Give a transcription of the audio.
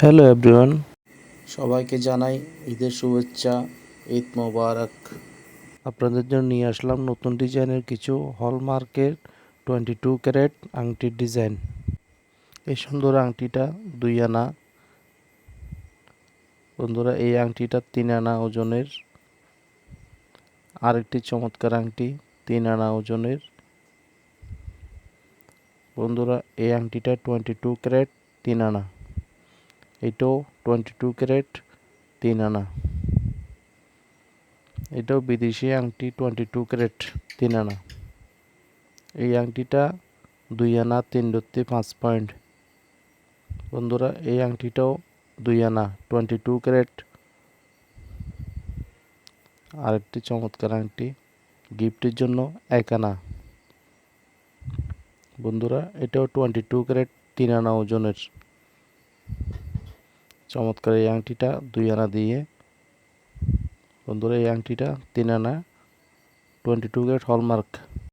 Hello everyone সবাইকে জানাই ঈদের শুভেচ্ছা ঈদ মোবারক। আপনাদের জন্য নিয়ে আসলাম নতুন ডিজাইনের কিছু হলমার্কের টোয়েন্টি টু ক্যারেট আংটির ডিজাইন। এই সুন্দর আংটিটা দুই আনা। বন্ধুরা এই আংটিটা তিন আনা ওজনের। আরেকটি চমৎকার আংটি তিন আনা ওজনের। বন্ধুরা এই আংটিটা টোয়েন্টি টু ক্যারেট তিন আনা। এটাও টোয়েন্টি টু ক্যারেট তিন আনা। এটাও বিদেশি আংটি টোয়েন্টি টু ক্যারেট তিন আনা। এই আংটিটা দুই আনা, তিন রত্তি পাঁচ পয়েন্ট বন্ধুরা, এই আংটিটাও দুই আনা টোয়েন্টি টু ক্যারেট আরেকটি চমৎকার আংটি, গিফটের জন্য এক আনা। বন্ধুরা, এটাও টোয়েন্টি টু ক্যারেট তিন আনা ওজনের। চমৎকার এই আংটিটা, দুই আনা দিয়ে। বন্ধুরা, এই আংটিটা তিন আনা টোয়েন্টি টু ক্যারেট হলমার্ক।